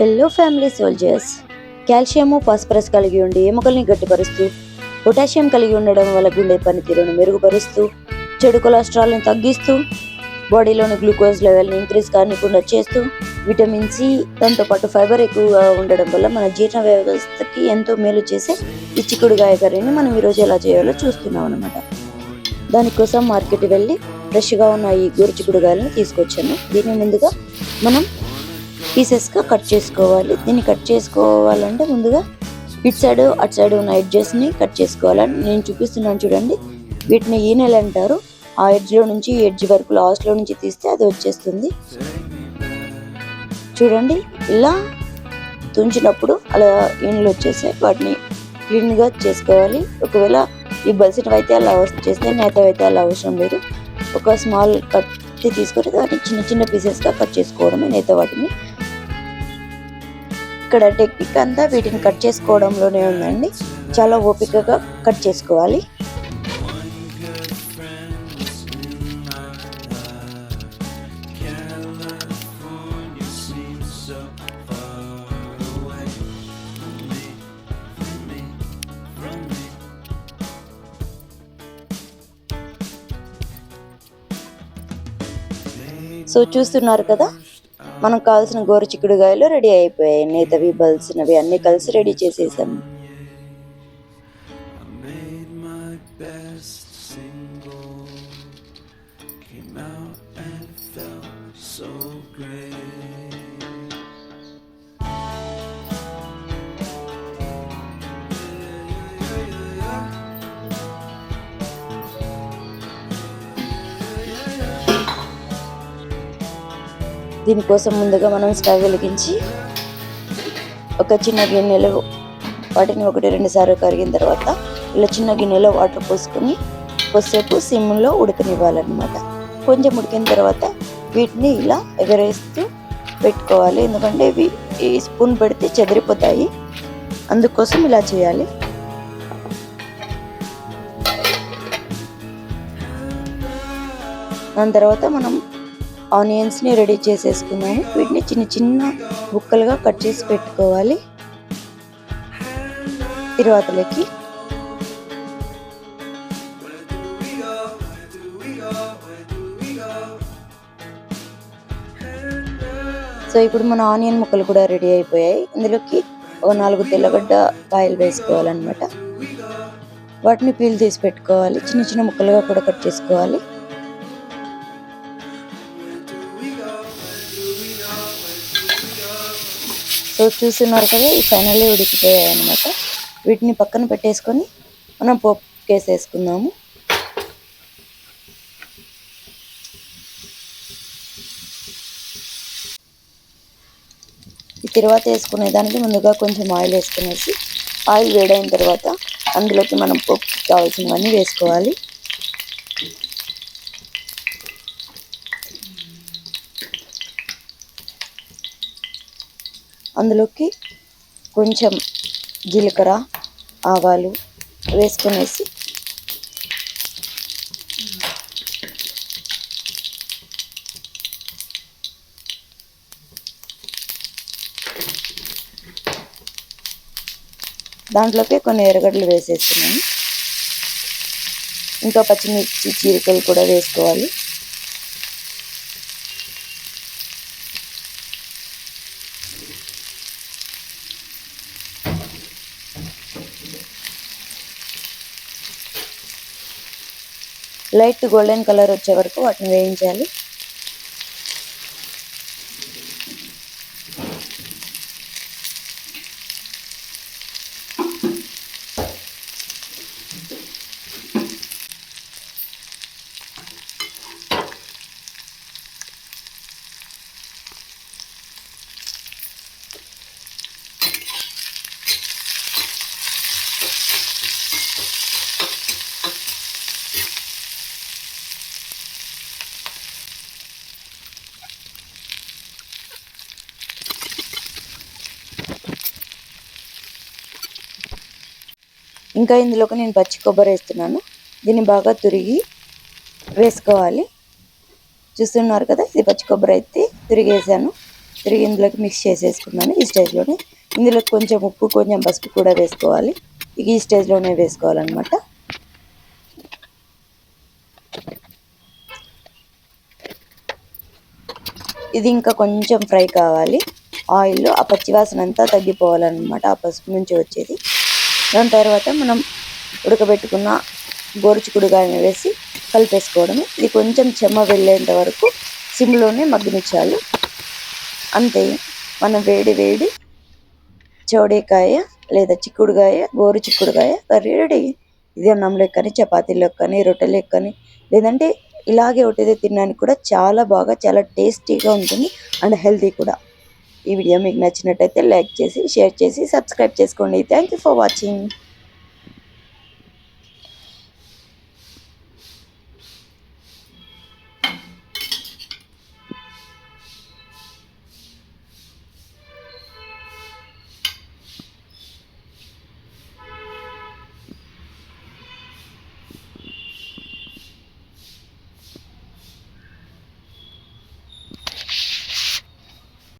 Hello family soldiers calcium phosphorus కలిగి ఉండి ఎముకల్ని గట్టిపరుస్తూ potassium కలిగి ఉండడం వల్ల గుండె పనితీరును మెరుగుపరుస్తూ చెడు కొలెస్ట్రాల్ని తగ్గిస్తూ బాడీలోని గ్లూకోజ్ లెవెల్ని ఇంక్రీజ్ కానికుండా చేస్తూ విటమిన్ సి దాంతోపాటు ఫైబర్ ఎక్కువగా ఉండడం వల్ల మన జీర్ణ వ్యవస్థకి ఎంతో మేలు చేసే ఈ చిక్కుడుగాయ కర్రీని మనం ఈరోజు ఎలా చేయాలో చూస్తున్నాం అనమాట దానికోసం మార్కెట్ వెళ్ళి ఫ్రెష్గా ఉన్న ఈ గోరు చిక్కుడుగాయలను తీసుకొచ్చాను. దీన్ని ముందుగా మనం పీసెస్గా కట్ చేసుకోవాలి. దీన్ని కట్ చేసుకోవాలంటే ముందుగా ఇటు సైడ్ అటు సైడ్ ఉన్న ఎడ్జెస్ని కట్ చేసుకోవాలని నేను చూపిస్తున్నాను చూడండి. వీటిని ఈనెలు అంటారు. ఆ ఎడ్జ్లో నుంచి ఎడ్జ్ వరకు లాస్ట్లో నుంచి తీస్తే అది వచ్చేస్తుంది. చూడండి. ఇలా తుంచినప్పుడు అలా ఈనెలు వచ్చేసాయి. వాటిని క్లీన్గా చేసుకోవాలి. ఒకవేళ ఈ బల్సిటవి అయితే అలా చేస్తే నేతవి అయితే అలా అవసరం లేదు. ఒక స్మాల్ కట్ తీసుకొని వాటిని చిన్న చిన్న పీసెస్గా కట్ చేసుకోవడమే నేత వాటిని. ఇక్కడ టెక్నిక్ అంతా వీటిని కట్ చేసుకోవడంలోనే ఉందండి. చాలా ఓపికగా కట్ చేసుకోవాలి. సో చూస్తున్నారు కదా మనకు కావాల్సిన గోరు చిక్కుడుగాయలు రెడీ అయిపోయాయి. నేతవి బల్సినవి అన్ని కలిసి రెడీ చేసేసాము. దీనికోసం ముందుగా మనం స్టవ్ వెలిగించి ఒక చిన్న గిన్నెలో వాటిని ఒకటి రెండు సార్లు కరిగిన తర్వాత ఇలా చిన్న గిన్నెలో వాటర్ పోసుకొని కొద్దిసేపు సిమ్లో ఉడకనివ్వాలన్నమాట. కొంచెం ఉడికిన తర్వాత వీటిని ఇలా ఎగరేస్తూ పెట్టుకోవాలి. ఎందుకంటే ఇవి ఈ స్పూన్ పెడితే చెదిరిపోతాయి. అందుకోసం ఇలా చేయాలి. దాని తర్వాత మనం ఆనియన్స్ని రెడీ చేసేసుకున్నాము వీటిని చిన్న చిన్న ముక్కలుగా కట్ చేసి పెట్టుకోవాలి. తిరువాతలకి సో ఇప్పుడు మన ఆనియన్ ముక్కలు కూడా రెడీ అయిపోయాయి. ఇందులోకి ఒక నాలుగు తెల్లగడ్డ కాయలు వేసుకోవాలన్నమాట. వాటిని పీల్ తీసి పెట్టుకోవాలి. చిన్న చిన్న ముక్కలుగా కూడా కట్ చేసుకోవాలి. సో చూస్తున్నారు కదా ఈ ఫైనల్లీ ఉడికిపోయాయి అనమాట వీటిని పక్కన పెట్టేసుకొని మనం పోపు కేసేసుకుందాము ఈ తర్వాత వేసుకునే దానికి ముందుగా కొంచెం ఆయిల్ వేసుకునేసి ఆయిల్ వేడైన తర్వాత అందులోకి మనం పోపు కావాల్సినవన్నీ వేసుకోవాలి. అందులోకి కొంచెం జీలకర్ర ఆవాలు వేసుకునేసి దాంట్లోకి కొన్ని ఎర్రగడ్డలు వేసేస్తున్నాను. ఇంకా పచ్చిమిర్చి చీరికలు కూడా వేసుకోవాలి. లైట్ గోల్డెన్ కలర్ వచ్చే వరకు వాటిని వేయించాలి. ఇంకా ఇందులోకి నేను పచ్చి కొబ్బరి వేస్తున్నాను. దీన్ని బాగా తురిగి వేసుకోవాలి. చూస్తున్నారు కదా ఇది పచ్చి కొబ్బరి అయితే తిరిగేసాను. తిరిగి ఇందులోకి మిక్స్ చేసేసుకున్నాను ఈ స్టేజ్లోనే ఇందులో కొంచెం ఉప్పు కొంచెం పసుపు కూడా వేసుకోవాలి. ఇక ఈ స్టేజ్లోనే వేసుకోవాలన్నమాట. ఇది ఇంకా కొంచెం ఫ్రై కావాలి. ఆయిల్లో ఆ పచ్చివాసన అంతా తగ్గిపోవాలన్నమాట ఆ పసుపు నుంచి వచ్చేది. దాని తర్వాత మనం ఉడకబెట్టుకున్న గోరుచుకుడుగాయని వేసి కలిపేసుకోవడము. ఇది కొంచెం చెమ్మ వెళ్ళేంత వరకు సిమ్లోనే మగ్గనిచ్చాలి. అంతే. మనం వేడి వేడి చౌడేకాయ లేదా చిక్కుడుకాయ గోరు చిక్కుడుకాయ రెడీ. ఇది అన్నంలో కానీ చపాతీలో కానీ రొట్టెలో కానీ లేదంటే ఇలాగే ఒకటిదే తినడానికి కూడా చాలా బాగా చాలా టేస్టీగా ఉంటుంది అండ్ హెల్తీ కూడా. ఈ వీడియో మీకు నచ్చినట్టయితే లైక్ చేసి షేర్ చేసి సబ్స్క్రైబ్ చేసుకోండి థ్యాంక్ యూ ఫర్ వాచింగ్